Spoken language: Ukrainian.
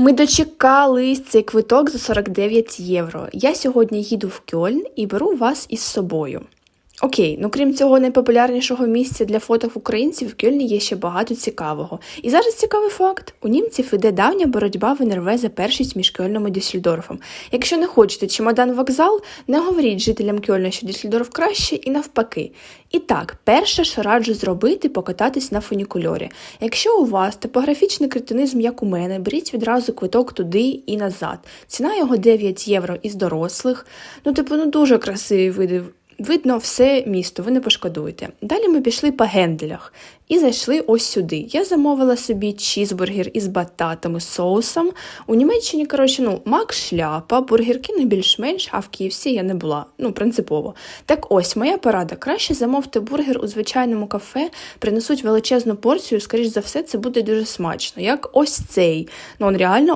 Ми дочекались цей квиток за 49 євро. Я сьогодні їду в Кьольн і беру вас із собою. Окей, ну крім цього найпопулярнішого місця для фоток українців, в Кьольні є ще багато цікавого. І зараз цікавий факт: у німців іде давня боротьба в НРВ за першість між Кьольном і Дюссельдорфом. Якщо не хочете чемодан вокзал, не говоріть жителям Кьольна, що Дюссельдорф краще, і навпаки. І так, перше, що раджу зробити, покататись на фунікульорі. Якщо у вас топографічний кретинизм, як у мене, беріть відразу квиток туди і назад. Ціна його 9 євро із дорослих. Ну, типу, ну дуже красиві види. Видно все місто, ви не пошкодуєте. Далі ми пішли по генделях і зайшли ось сюди. Я замовила собі чізбургер із бататами, соусом. У Німеччині, коротше, ну, мак шляпа, бургерки не більш-менш, а в Київсі я не була. Ну, принципово. Так ось, моя порада. Краще замовте бургер у звичайному кафе, принесуть величезну порцію, скоріш за все, це буде дуже смачно. Як ось цей. Ну, він реально